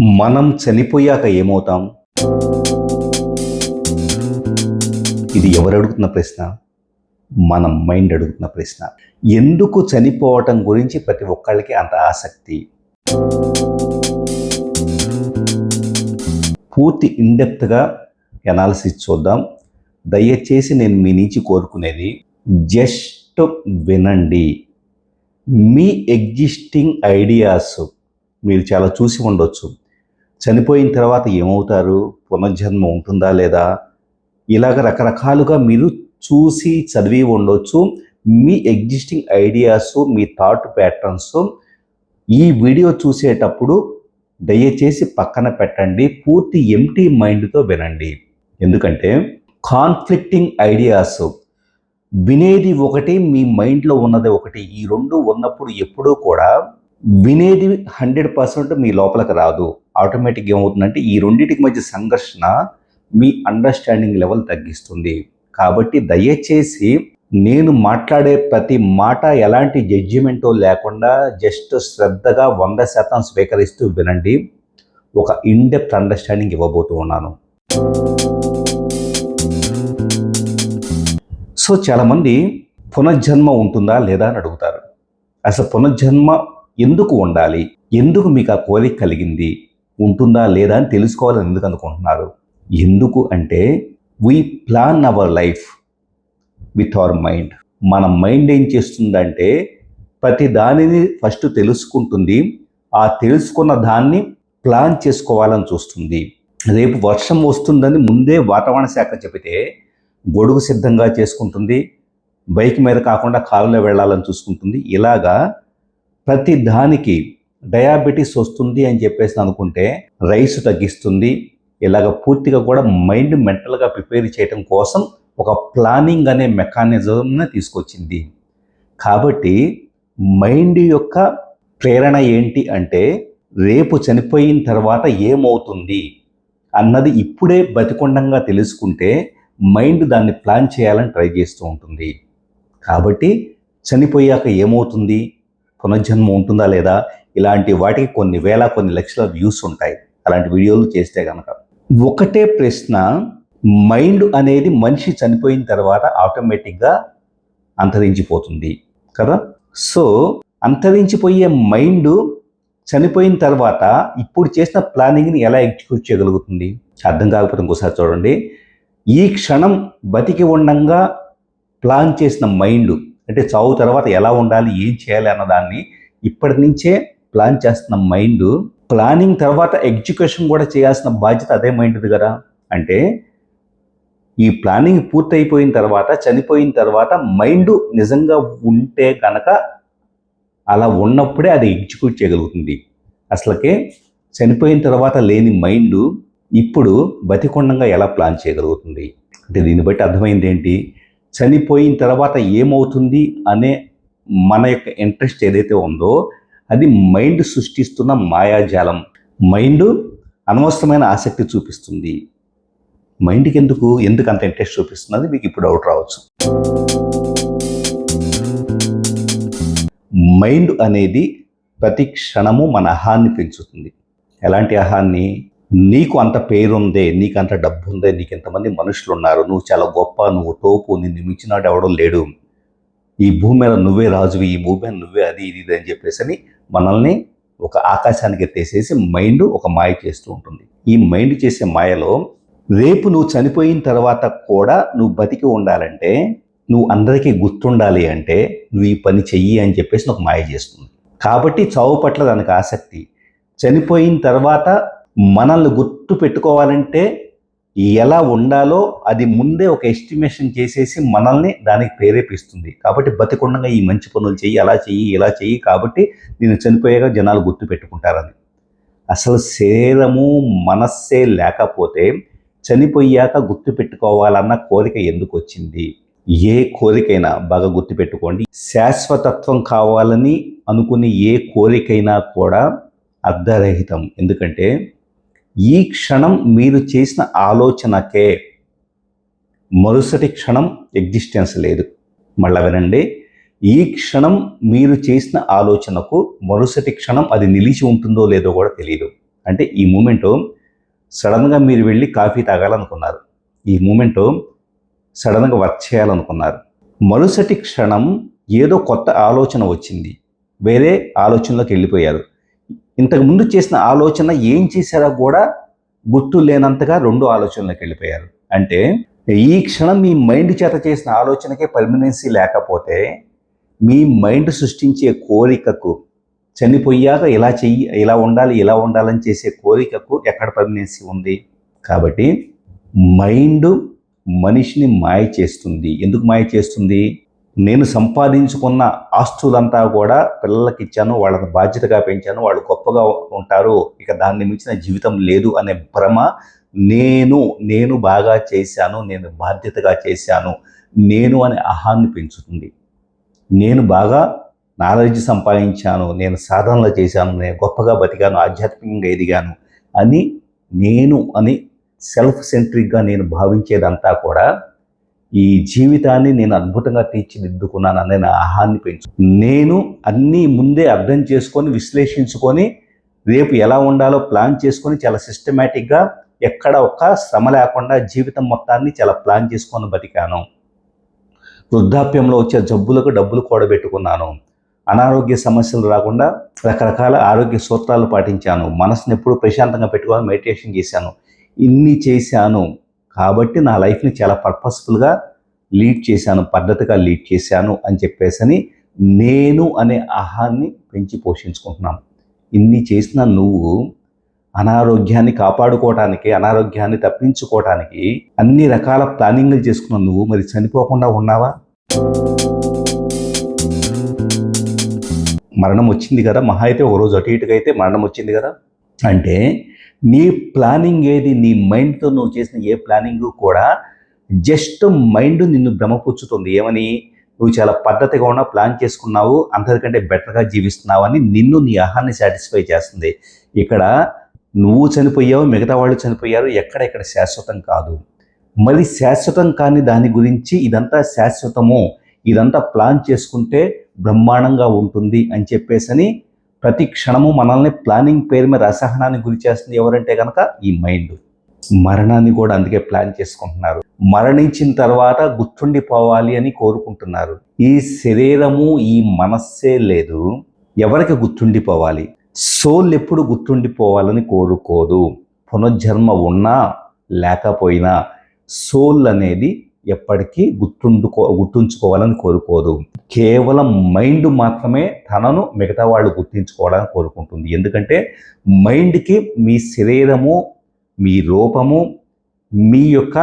మనం చనిపోయాక ఏమవుతాం? ఇది ఎవరు అడుగుతున్న ప్రశ్న? మన మైండ్ అడుగుతున్న ప్రశ్న. ఎందుకు చనిపోవటం గురించి ప్రతి ఒక్కళ్ళకి అంత ఆసక్తి? పూర్తి ఇండెప్త్గా ఎనాలిసిస్ చూద్దాం. దయచేసి నేను మీ నుంచి కోరుకునేది జస్ట్ వినండి. మీ ఎగ్జిస్టింగ్ ఐడియాస్ మీరు చాలా చూసి ఉండొచ్చు. చనిపోయిన తర్వాత ఏమవుతారు? పునర్జన్మ ఉంటుందా లేదా? ఇలాగ రకరకాలుగా మీరు చూసి చదివి ఉండొచ్చు. మీ ఎగ్జిస్టింగ్ ఐడియాస్ మీ థాట్ ప్యాటర్న్స్ ఈ వీడియో చూసేటప్పుడు దయచేసి పక్కన పెట్టండి. పూర్తి ఎంటీ మైండ్తో వినండి. ఎందుకంటే కాన్ఫ్లిక్టింగ్ ఐడియాస్ వినేది ఒకటి మీ మైండ్లో ఉన్నది ఒకటి ఈ రెండు ఉన్నప్పుడు ఎప్పుడూ కూడా వినేది హండ్రెడ్ పర్సెంట్ మీ లోపలికి రాదు. ఆటోమేటిక్ ఏమవుతుందంటే ఈ రెండింటికి మధ్య సంఘర్షణ మీ అండర్స్టాండింగ్ లెవెల్ తగ్గిస్తుంది. కాబట్టి దయచేసి నేను మాట్లాడే ప్రతి మాట ఎలాంటి జడ్జిమెంటో లేకుండా జస్ట్ శ్రద్ధగా వంద శాతం స్వీకరిస్తూ వినండి. ఒక ఇన్డెప్త్ అండర్స్టాండింగ్ ఇవ్వబోతూ ఉన్నాను. సో చాలామంది పునర్జన్మ ఉంటుందా లేదా అని అడుగుతారు. అసలు పునర్జన్మ ఎందుకు ఉండాలి? ఎందుకు మీకు ఆ కోరిక కలిగింది? ఉంటుందా లేదా అని తెలుసుకోవాలని ఎందుకు అనుకుంటున్నారు? ఎందుకు అంటే we plan our life with our mind మన మైండ్ ఏం చేస్తుందంటే ప్రతి దానిని ఫస్ట్ తెలుసుకుంటుంది. ఆ తెలుసుకున్న దాన్ని ప్లాన్ చేసుకోవాలని చూస్తుంది. రేపు వర్షం వస్తుందని ముందే వాతావరణ శాఖ చెబితే గొడుగు సిద్ధంగా చేసుకుంటుంది. బైక్ మీద కాకుండా కారులో వెళ్ళాలని చూసుకుంటుంది. ఇలాగా ప్రతి దానికి డయాబెటీస్ వస్తుంది అని చెప్పేసి అనుకుంటే రైస్ తగ్గిస్తుంది. ఇలాగ పూర్తిగా కూడా మైండ్ మెంటల్గా ప్రిపేర్ చేయడం కోసం ఒక ప్లానింగ్ అనే మెకానిజంని తీసుకొచ్చింది. కాబట్టి మైండ్ యొక్క ప్రేరణ ఏంటి అంటే రేపు చనిపోయిన తర్వాత ఏమవుతుంది అన్నది ఇప్పుడే బతికొండంగా తెలుసుకుంటే మైండ్ దాన్ని ప్లాన్ చేయాలని ట్రై చేస్తూ ఉంటుంది. కాబట్టి చనిపోయాక ఏమవుతుంది? పునర్జన్మ ఉంటుందా లేదా? ఇలాంటి వాటికి కొన్ని వేల కొన్ని లక్షల వ్యూస్ ఉంటాయి. అలాంటి వీడియోలు చేస్తే కనుక ఒకటే ప్రశ్న మైండ్ అనేది మనిషి చనిపోయిన తర్వాత ఆటోమేటిక్గా అంతరించిపోతుంది కదా? సో అంతరించిపోయే మైండ్ చనిపోయిన తర్వాత ఇప్పుడు చేసిన ప్లానింగ్ని ఎలా ఎగ్జిక్యూట్ చేయగలుగుతుంది? అర్థం కాకపోతే ఇంకోసారి చూడండి. ఈ క్షణం బతికి ఉండంగా ప్లాన్ చేసిన మైండ్ అంటే చావు తర్వాత ఎలా ఉండాలి ఏం చేయాలి అన్నదాన్ని ఇప్పటి నుంచే ప్లాన్ చేస్తున్న మైండ్ ప్లానింగ్ తర్వాత ఎగ్జిక్యూషన్ కూడా చేయాల్సిన బాధ్యత అదే మైండ్ది కదా. అంటే ఈ ప్లానింగ్ పూర్తయిపోయిన తర్వాత చనిపోయిన తర్వాత మైండ్ నిజంగా ఉంటే కనుక అలా ఉన్నప్పుడే అది ఎగ్జిక్యూట్ చేయగలుగుతుంది. అసలుకే చనిపోయిన తర్వాత లేని మైండ్ ఇప్పుడు బతికొండంగా ఎలా ప్లాన్ చేయగలుగుతుంది? అంటే దీన్ని బట్టి అర్థమైంది ఏంటి? చనిపోయిన తర్వాత ఏమవుతుంది అనే మన యొక్క ఇంట్రెస్ట్ ఏదైతే ఉందో అది మైండ్ సృష్టిస్తున్న మాయాజాలం. మైండ్ అనవసరమైన ఆసక్తి చూపిస్తుంది. మైండ్కి ఎందుకు ఎందుకు అంత ఇంట్రెస్ట్ చూపిస్తున్నది మీకు ఇప్పుడు డౌట్ రావచ్చు. మైండ్ అనేది ప్రతి క్షణము మన అహాన్ని పెంచుతుంది. ఎలాంటి అహాన్ని? నీకు అంత పేరుందే నీకు అంత డబ్బు ఉందే నీకు ఎంతమంది మనుషులు ఉన్నారు నువ్వు చాలా గొప్ప నువ్వు తోపు నిన్ను మించినాడు ఎవడం లేడు. ఈ భూమి మీద నువ్వే రాజువి ఈ భూమి మీద నువ్వే అది ఇది ఇది అని చెప్పేసి అని మనల్ని ఒక ఆకాశానికి ఎత్తేసేసి మైండ్ ఒక మాయ చేస్తూ ఉంటుంది. ఈ మైండ్ చేసే మాయలో రేపు నువ్వు చనిపోయిన తర్వాత కూడా నువ్వు బతికి ఉండాలంటే నువ్వు అందరికీ గుర్తుండాలి అంటే నువ్వు ఈ పని చెయ్యి అని చెప్పేసి ఒక మాయ చేస్తుంది. కాబట్టి చావు పట్ల దానికి ఆసక్తి. చనిపోయిన తర్వాత మనల్ని గుర్తు పెట్టుకోవాలంటే ఎలా ఉండాలో అది ముందే ఒక ఎస్టిమేషన్ చేసేసి మనల్ని దానికి ప్రేరేపిస్తుంది. కాబట్టి బతికుండగా ఈ మంచి పనులు చెయ్యి అలా చెయ్యి ఇలా చెయ్యి కాబట్టి నేను చనిపోయాక జనాలు గుర్తు పెట్టుకుంటారని. అసలు శరీరము మనస్సే లేకపోతే చనిపోయాక గుర్తు పెట్టుకోవాలన్న కోరిక ఎందుకు వచ్చింది? ఏ కోరికైనా బాగా గుర్తుపెట్టుకోండి శాశ్వతత్వం కావాలని అనుకునే ఏ కోరికైనా కూడా అర్ధరహితం. ఎందుకంటే ఈ క్షణం మీరు చేసిన ఆలోచనకే మరుసటి క్షణం ఎగ్జిస్టెన్స్ లేదు. మళ్ళా వినండి. ఈ క్షణం మీరు చేసిన ఆలోచనకు మరుసటి క్షణం అది నిలిచి ఉంటుందో లేదో కూడా తెలియదు అంటే ఈ మూమెంట్ సడన్గా మీరు వెళ్ళి కాఫీ తాగాలనుకున్నారు. ఈ మూమెంట్ సడన్గా వర్క్ చేయాలనుకున్నారు. మరుసటి క్షణం ఏదో కొత్త ఆలోచన వచ్చింది. వేరే ఆలోచనలోకి వెళ్ళిపోయారు. ఇంతకు ముందు చేసిన ఆలోచన ఏం చేశారో కూడా గుర్తు లేనంతగా రెండు ఆలోచనలకు వెళ్ళిపోయారు. అంటే ఈ క్షణం మీ మైండ్ చేత చేసిన ఆలోచనకే పర్మనెన్సీ లేకపోతే మీ మైండ్ సృష్టించే కోరికకు చనిపోయాక ఇలా చెయ్యి ఇలా ఉండాలి ఇలా ఉండాలని చేసే కోరికకు ఎక్కడ పర్మనెన్సీ ఉంది? కాబట్టి మైండ్ మనిషిని మాయ చేస్తుంది. ఎందుకు మాయ చేస్తుంది? నేను సంపాదించుకున్న ఆస్తులంతా కూడా పిల్లలకి ఇచ్చాను వాళ్ళని బాధ్యతగా పెంచాను వాళ్ళు గొప్పగా ఉంటారు ఇక దాన్ని మించిన జీవితం లేదు అనే భ్రమ నేను నేను బాగా చేశాను నేను బాధ్యతగా చేశాను నేను అనే అహాన్ని పెంచుతుంది. నేను బాగా నాలెడ్జ్ సంపాదించాను నేను సాధనలు చేశాను నేను గొప్పగా బతికాను ఆధ్యాత్మికంగా ఎదిగాను అని నేను అని సెల్ఫ్ సెంట్రిక్గా నేను భావించేదంతా కూడా ఈ జీవితాన్ని నేను అద్భుతంగా తీర్చిదిద్దుకున్నాను అనే నా ఆహాన్ని పెంచు. నేను అన్నీ ముందే అర్థం చేసుకొని విశ్లేషించుకొని రేపు ఎలా ఉండాలో ప్లాన్ చేసుకొని చాలా సిస్టమేటిక్గా ఎక్కడ ఒక్క శ్రమ లేకుండా జీవితం మొత్తాన్ని చాలా ప్లాన్ చేసుకొని బతికాను. వృద్ధాప్యంలో వచ్చే జబ్బులకు డబ్బులు కూడబెట్టుకున్నాను. అనారోగ్య సమస్యలు రాకుండా రకరకాల ఆరోగ్య సూత్రాలు పాటించాను. మనసుని ఎప్పుడు ప్రశాంతంగా పెట్టుకోవాలని మెడిటేషన్ చేశాను. ఇన్ని చేశాను. కాబట్టి నా లైఫ్ని చాలా పర్పస్ఫుల్గా లీడ్ చేశాను పద్ధతిగా లీడ్ చేశాను అని చెప్పేసని నేను అనే ఆహాన్ని పెంచి పోషించుకుంటున్నాను. ఇన్ని చేసిన నువ్వు అనారోగ్యాన్ని కాపాడుకోవటానికి అనారోగ్యాన్ని తప్పించుకోవటానికి అన్ని రకాల ప్లానింగ్లు చేసుకున్న నువ్వు మరి చనిపోకుండా ఉన్నావా? మరణం వచ్చింది కదా మహా అయితే ఒక రోజు అటు ఇటుగా అయితే మరణం వచ్చింది కదా? అంటే నీ ప్లానింగ్ ఏది? నీ మైండ్తో నువ్వు చేసిన ఏ ప్లానింగ్ కూడా జస్ట్ మైండ్ నిన్ను భ్రమపుచ్చుతుంది. ఏమని? నువ్వు చాలా పద్ధతిగా ఉన్న ప్లాన్ చేసుకున్నావు అందరికంటే బెటర్గా జీవిస్తున్నావు అని నిన్ను నీ ఆహాన్ని సాటిస్ఫై చేస్తుంది. ఇక్కడ నువ్వు చనిపోయావు మిగతా వాళ్ళు చనిపోయారు ఎక్కడ ఇక్కడ శాశ్వతం కాదు. మరి శాశ్వతం కాని దాని గురించి ఇదంతా శాశ్వతము? ఇదంతా ప్లాన్ చేసుకుంటే బ్రహ్మాండంగా ఉంటుంది అని చెప్పేసని ప్రతి క్షణము మనల్ని ప్లానింగ్ పేరు మీద అసహనానికి గురి చేస్తుంది ఎవరంటే కనుక ఈ మైండ్. మరణాన్ని కూడా అందుకే ప్లాన్ చేసుకుంటున్నారు. మరణించిన తర్వాత గుర్తుండిపోవాలి అని కోరుకుంటున్నారు. ఈ శరీరము ఈ మనస్సే లేదు. ఎవరికి గుర్తుండిపోవాలి? సోల్ ఎప్పుడు గుర్తుండిపోవాలని కోరుకోదు. పునర్జన్మ ఉన్నా లేకపోయినా సోల్ అనేది ఎప్పటికీ గుర్తుండుకో గుర్తుంచుకోవాలని కోరుకోదు. కేవలం మైండ్ మాత్రమే తనను మిగతా వాళ్ళు గుర్తించుకోవాలని కోరుకుంటుంది. ఎందుకంటే మైండ్కి మీ శరీరము మీ రూపము మీ యొక్క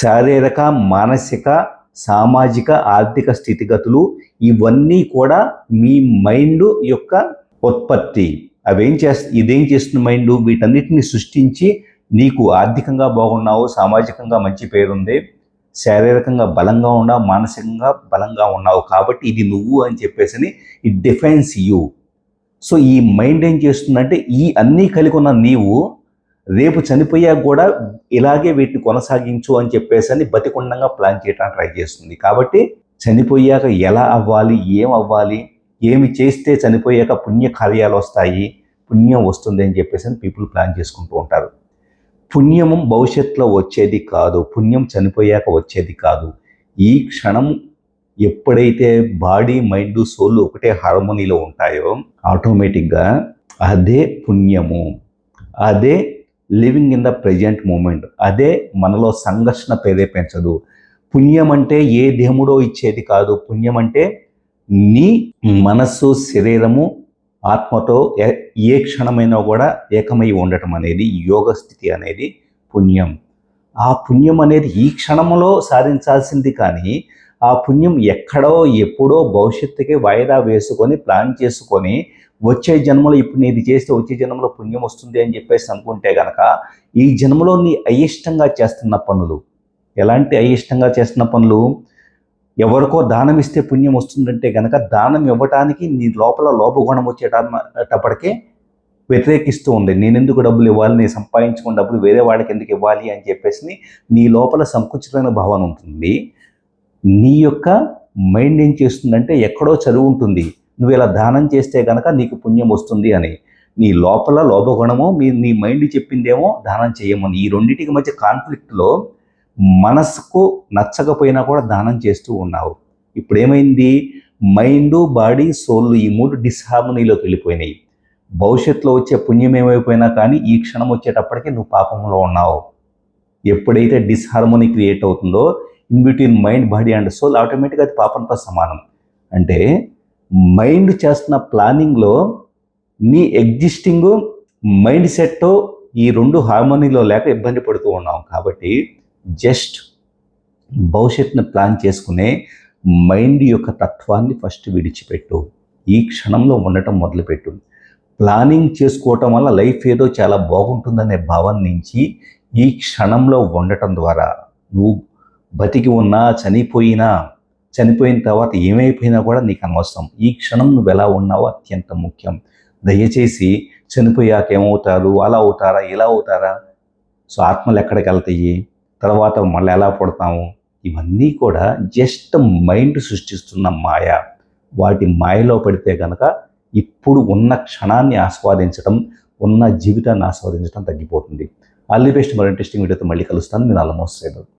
శారీరక మానసిక సామాజిక ఆర్థిక స్థితిగతులు ఇవన్నీ కూడా మీ మైండ్ యొక్క ఉత్పత్తి. అవేం చేస్త ఇదేం చేస్తుంది మైండ్? వీటన్నిటిని సృష్టించి నీకు ఆర్థికంగా బాగున్నావు సామాజికంగా మంచి పేరుంది. శారీరకంగా బలంగా ఉన్నావు మానసికంగా బలంగా ఉన్నావు కాబట్టి ఇది నువ్వు అని చెప్పేసి ఇట్ డిఫైన్స్ యూ సో ఈ మైండ్ ఏం చేస్తుందంటే ఈ అన్నీ కలిగి ఉన్న నీవు రేపు చనిపోయాక కూడా ఇలాగే వీటిని కొనసాగించు అని చెప్పేసి అని బతికుండంగా ప్లాన్ చేయడానికి ట్రై చేస్తుంది. కాబట్టి చనిపోయాక ఎలా అవ్వాలి ఏం అవ్వాలి ఏమి చేస్తే చనిపోయాక పుణ్య కార్యాలు వస్తాయి పుణ్యం వస్తుంది అని చెప్పేసి అని పీపుల్ ప్లాన్ చేసుకుంటూ ఉంటారు. పుణ్యము భవిష్యత్తులో వచ్చేది కాదు పుణ్యం చనిపోయాక వచ్చేది కాదు. ఈ క్షణం ఎప్పుడైతే బాడీ మైండ్ సోల్ ఒకటే హార్మోనీలో ఉంటాయో ఆటోమేటిక్గా అదే పుణ్యము అదే living in the present moment అదే మనలో సంఘర్షణ ప్రేరేపించదు. పుణ్యం అంటే ఏ దేముడో ఇచ్చేది కాదు. పుణ్యం అంటే నీ మనస్సు శరీరము ఆత్మతో ఏ- ఏ క్షణమైనా కూడా ఏకమై ఉండటం అనేది యోగ స్థితి అనేది పుణ్యం. ఆ పుణ్యం అనేది ఈ క్షణంలో సాధించాల్సింది కానీ ఆ పుణ్యం ఎక్కడో ఎప్పుడో భవిష్యత్తుకి వాయిదా వేసుకొని ప్లాన్ చేసుకొని వచ్చే జన్మలో ఇప్పుడు నేను ఇది చేస్తే వచ్చే జన్మలో పుణ్యం వస్తుంది అని చెప్పేసి అనుకుంటే గనక ఈ జన్మలో నీ అయిష్టంగా చేస్తున్న పనులు ఎలాంటి అయిష్టంగా చేస్తున్న పనులు? ఎవరికో దానం ఇస్తే పుణ్యం వస్తుందంటే గనక దానం ఇవ్వటానికి నీ లోపల లోపగుణం వచ్చేటప్పటికే వ్యతిరేకిస్తూ ఉంది. నేనెందుకు డబ్బులు ఇవ్వాలి? నేను సంపాదించుకున్న డబ్బులు వేరే వాడికి ఎందుకు ఇవ్వాలి అని చెప్పేసి నీ లోపల సంకుచితమైన భావన ఉంటుంది. నీ యొక్క మైండ్ ఏం చేస్తుందంటే ఎక్కడో చదువు ఉంటుంది. నువ్వు ఇలా దానం చేస్తే గనక నీకు పుణ్యం వస్తుంది అని. నీ లోపల లోపగుణమో మీ నీ మైండ్ చెప్పిందేమో దానం చేయమని. ఈ రెండింటికి మధ్య కాన్ఫ్లిక్ట్లో మనసుకు నచ్చకపోయినా కూడా దానం చేస్తూ ఉన్నావు. ఇప్పుడు ఏమైంది మైండ్ బాడీ సోల్ ఈ మూడు డిస్హార్మనీలోకి వెళ్ళిపోయినాయి. భవిష్యత్తులో వచ్చే పుణ్యం ఏమైపోయినా కానీ ఈ క్షణం వచ్చేటప్పటికి నువ్వు పాపంలో ఉన్నావు. ఎప్పుడైతే డిస్హార్మోనీ క్రియేట్ అవుతుందో in between mind body and soul ఆటోమేటిక్గా అది పాపంతో సమానం. అంటే మైండ్ చేస్తున్న ప్లానింగ్లో నీ ఎగ్జిస్టింగ్ మైండ్ సెట్ ఈ రెండు హార్మోనీలో లేక ఇబ్బంది పడుతూ ఉన్నాం కాబట్టి జస్ట్ భవిష్యత్తుని ప్లాన్ చేసుకునే మైండ్ యొక్క తత్వాన్ని ఫస్ట్ విడిచిపెట్టు. ఈ క్షణంలో ఉండటం మొదలుపెట్టు. ప్లానింగ్ చేసుకోవటం వల్ల లైఫ్ ఏదో చాలా బాగుంటుందనే భావం నుంచి ఈ క్షణంలో ఉండటం ద్వారా. నువ్వు బతికి ఉన్నా చనిపోయినా చనిపోయిన తర్వాత ఏమైపోయినా కూడా నీకు అనవసరం. ఈ క్షణం నువ్వు ఎలా ఉన్నావో అత్యంత ముఖ్యం. దయచేసి చనిపోయాక ఏమవుతారు అలా అవుతారా ఇలా అవుతారా? సో ఆత్మలు ఎక్కడికి వెళ్తాయి? తర్వాత మళ్ళీ ఎలా పుడతాము? ఇవన్నీ కూడా జస్ట్ మైండ్ సృష్టిస్తున్న మాయ. వాటి మాయలో పడితే కనుక ఇప్పుడు ఉన్న క్షణాన్ని ఆస్వాదించడం ఉన్న జీవితాన్ని ఆస్వాదించడం తగ్గిపోతుంది. All the best. మరో ఇంట్రెస్టింగ్ వీడియోతో మళ్ళీ కలుస్తాను. నేను ఆల్మోస్ట్